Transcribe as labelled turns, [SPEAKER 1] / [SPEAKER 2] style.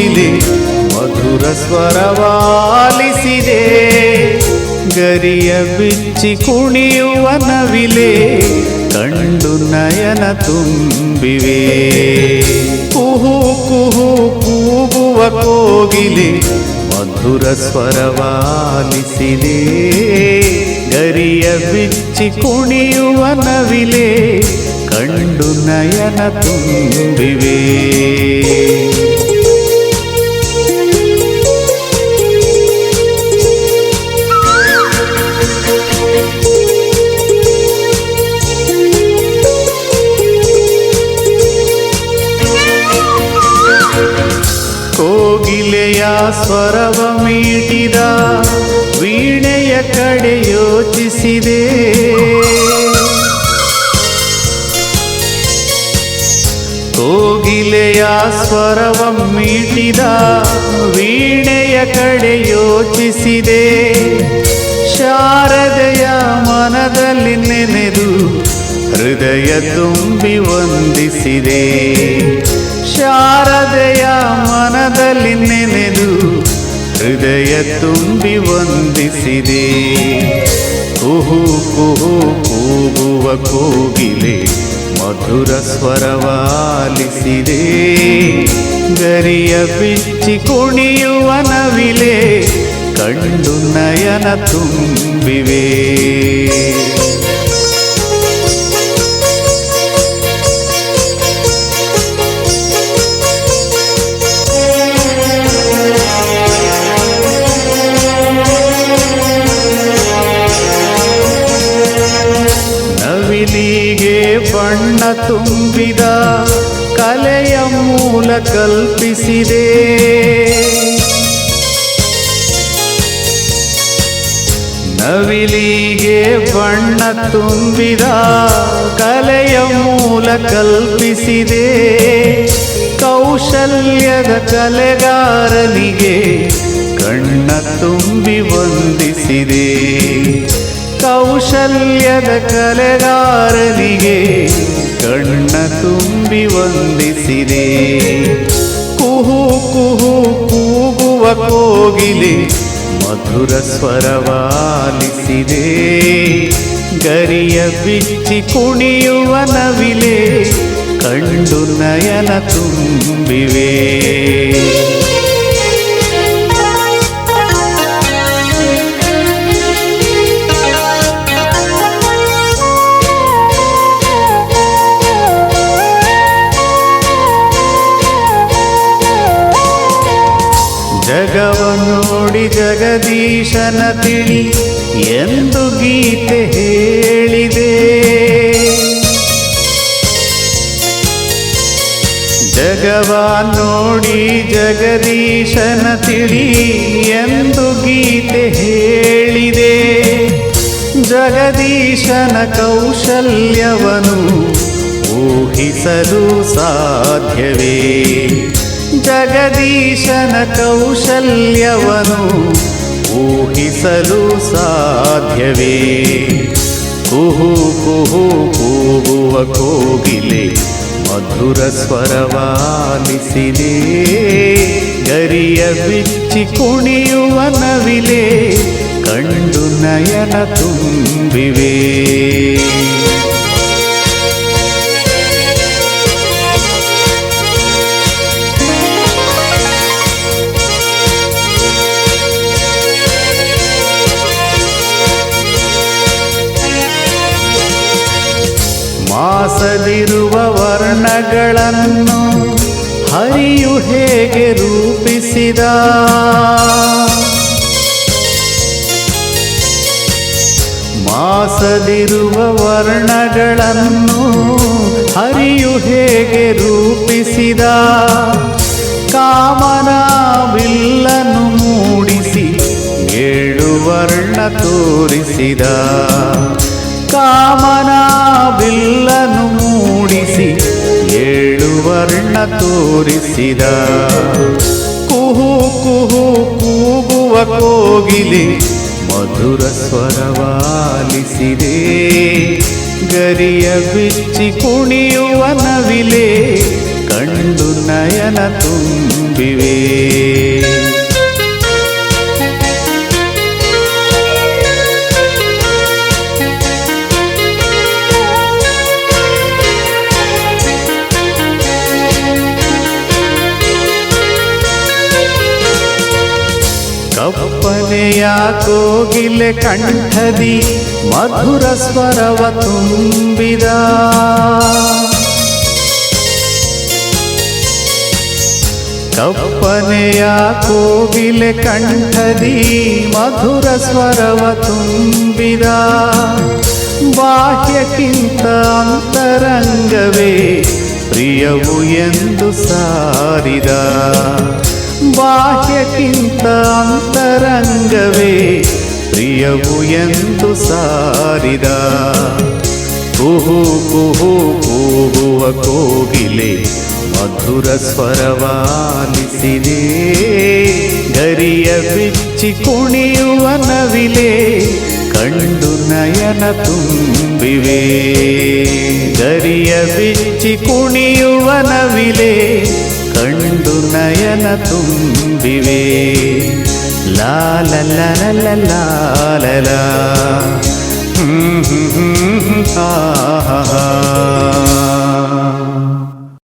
[SPEAKER 1] ಕೋಗಿಲೆ ಮಧುರ ಸ್ವರವಾಲಿಸಿದೆ ಗರಿಯ ಬಿಚ್ಚಿ ಕುಣಿಯುವ ನವಿಲೆ ಕಂಡು ನಯನ ತುಂಬಿವೆ. ಕುಹು ಕುಹು ಕೂಗುವ ಕೋಗಿಲೆ ಮಧುರ ಸ್ವರವಾಲಿಸಿದೆ ಗರಿಯ ಬಿಚ್ಚಿ ಕುಣಿಯುವ ನವಿಲೆ ಕಂಡು ನಯನ ತುಂಬಿವೆ. ಕೋಗಿಲೆಯ ಸ್ವರವ ಮೀಟಿದ ವೀಣೆಯ ಕಡೆ ಯೋಚಿಸಿದೆ. ಕೋಗಿಲೆಯ ಸ್ವರವ ಮೀಟಿದ ವೀಣೆಯ ಕಡೆ ಯೋಚಿಸಿದೆ. ಶಾರದೆಯ ಮನದಲ್ಲಿ ನೆನೆದು ಹೃದಯ ತುಂಬಿ ವಂದಿಸಿದೆ. ಶಾರದೆಯ ಮನದಲ್ಲಿ ನೆನೆದು ಹೃದಯ ತುಂಬಿ ವಂದಿಸಿದೆ. ಕುಹು ಕುಹು ಕೂಗುವ ಕೋಗಿಲೆ ಮಧುರ ಸ್ವರವಾಲಿಸಿದೆ ಗರಿಯ ಬಿಚ್ಚಿ ಕುಣಿಯುವ ನವಿಲೆ, ಕಂಡು ನಯನ ತುಂಬಿವೆ. ತುಂಬಿದ ಕಲೆಯ ಮೂಲ ಕಲ್ಪಿಸಿದೆ. ನವಿಲಿಗೆ ಬಣ್ಣ ತುಂಬಿದ ಕಲೆಯ ಮೂಲ ಕಲ್ಪಿಸಿದೆ. ಕೌಶಲ್ಯದ ಕಲೆಗಾರನಿಗೆ ಕಣ್ಣ ತುಂಬಿ ವಂದಿಸಿದೆ. ಕೌಶಲ್ಯದ ಕಲೆಗಾರನಿಗೆ ವಂದಿಸಿದೆ ಕುಹು ಕುಹು ಕೂಗುವ ಕೋಗಿಲೆ ಮಧುರ ಸ್ವರವಾಲಿಸಿದೆ. ಗರಿಯ ಬಿಚ್ಚಿ ಕುಣಿಯುವ ನವಿಲೆ ಕಂಡು ನಯನ ತುಂಬಿವೆ. ನೋಡಿ ಜಗದೀಶನ ತಿಳಿ ಎಂದು ಗೀತೆ ಹೇಳಿದೆ. ಜಗವ ನೋಡಿ ಜಗದೀಶನ ತಿಳಿ ಎಂದು ಗೀತೆ ಹೇಳಿದೆ. ಜಗದೀಶನ ಕೌಶಲ್ಯವನು ಊಹಿಸಲು ಸಾಧ್ಯವೇ? ಜಗದೀಶನ ಕೌಶಲ್ಯವನು ಊಹಿಸಲು ಸಾಧ್ಯವೇ ಕುಹು ಕುಹು ಕೂಗುವ ಕೋಗಿಲೆ ಮಧುರ ಸ್ವರವಾಲಿಸಿದೆ ಗರಿಯ ಬಿಚ್ಚಿ ಕುಣಿಯುವ ನವಿಲೆ ಕಂಡು ನಯನ ತುಂಬಿವೆ ಮಾಸದಿರುವ ವರ್ಣಗಳನ್ನು ಹರಿಯು ಹೇಗೆ ರೂಪಿಸಿದ? ಮಾಸದಿರುವ ವರ್ಣಗಳನ್ನು ಹರಿಯು ಹೇಗೆ ರೂಪಿಸಿದ? ಕಾಮನ ಬಿಲ್ಲನ್ನು ಮೂಡಿಸಿ ಏಳು ವರ್ಣ ತೋರಿಸಿದ. ತೋರಿಸಿದ. ಕುಹು ಕುಹು ಕೂಗುವ ಕೋಗಿಲೆ ಮಧುರ ಸ್ವರವಾಲಿಸಿದೆ ಗರಿಯ ಬಿಚ್ಚಿ ಕುಣಿಯುವ ನವಿಲೆ ಕಂಡು ನಯನ ತುಂಬಿವೆ. ಕೋಗಿಲೆ ಕಂಠದಿ ಮಧುರ ಸ್ವರವ ತುಂಬಿದ. ಕಪ್ಪನೆಯ ಕೋಗಿಲೆ ಕಂಠದಿ ಮಧುರ ಸ್ವರವ ತುಂಬಿದ. ಬಾಹ್ಯಕ್ಕಿಂತ ಅಂತರಂಗವೇ ಪ್ರಿಯವು ಎಂದು ಸಾರಿದ. ಬಾಹ್ಯಕ್ಕಿಂತ ಅಂತರಂಗವೇ ಪ್ರಿಯವು ಎಂದು ಸಾರಿದ. ಕುಹು ಕುಹು, ಕೂಗುವ ಕೋಗಿಲೆ ಮಧುರ ಸ್ವರವಾಲಿಸಿದೆ. ಗರಿಯ ಬಿಚ್ಚಿ ಕುಣಿಯುವ ನವಿಲೆ ಕಂಡು ನಯನ ತುಂಬಿವೆ. ಗರಿಯ ಬಿಚ್ಚಿ ಕುಣಿಯುವ ನವಿಲೆ ಕಂಡು ನಯನ ತುಂಬಿವೆ ಲಾಲ